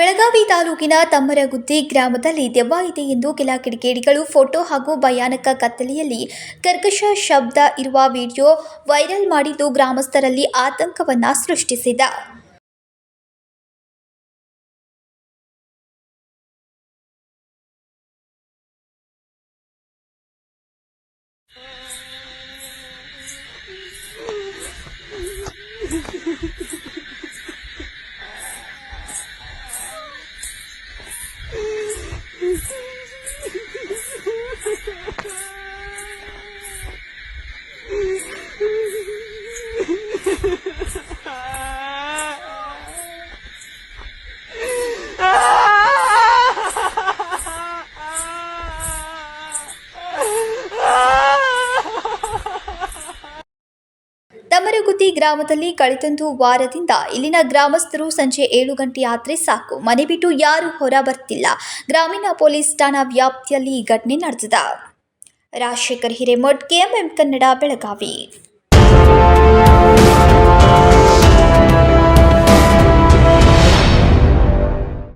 ಬೆಳಗಾವಿ ತಾಲೂಕಿನ ತಮ್ಮರಗುದ್ದಿ ಗ್ರಾಮದಲ್ಲಿ ದೆವ್ವ ಇದೆ ಎಂದು ಕೆಲ ಕಿಡಿಗೇಡಿಗಳು ಫೋಟೋ ಹಾಗೂ ಭಯಾನಕ ಕತ್ತಲೆಯಲ್ಲಿ ಕರ್ಕಶ ಶಬ್ದ ಇರುವ ವಿಡಿಯೋ ವೈರಲ್ ಮಾಡಿದ್ದು ಗ್ರಾಮಸ್ಥರಲ್ಲಿ ಆತಂಕವನ್ನು ಸೃಷ್ಟಿಸಿದ. ತಮರಗುದ್ದಿ ಗ್ರಾಮದಲ್ಲಿ ಕಳೆದೊಂದು ವಾರದಿಂದ ಇಲ್ಲಿನ ಗ್ರಾಮಸ್ಥರು ಸಂಜೆ ಏಳು ಗಂಟೆ ಆದರೆ ಸಾಕು. ಮನೆ ಬಿಟ್ಟು ಯಾರೂ ಹೊರ ಬರ್ತಿಲ್ಲ ಗ್ರಾಮೀಣ ಪೊಲೀಸ್ ಠಾಣಾ ವ್ಯಾಪ್ತಿಯಲ್ಲಿ ಈ ಘಟನೆ ನಡೆದಿದ. ರಾಜಶೇಖರ್ ಹಿರೇಮಠ್, ಕೆಎಂಎಂ ಕನ್ನಡ, ಬೆಳಗಾವಿ.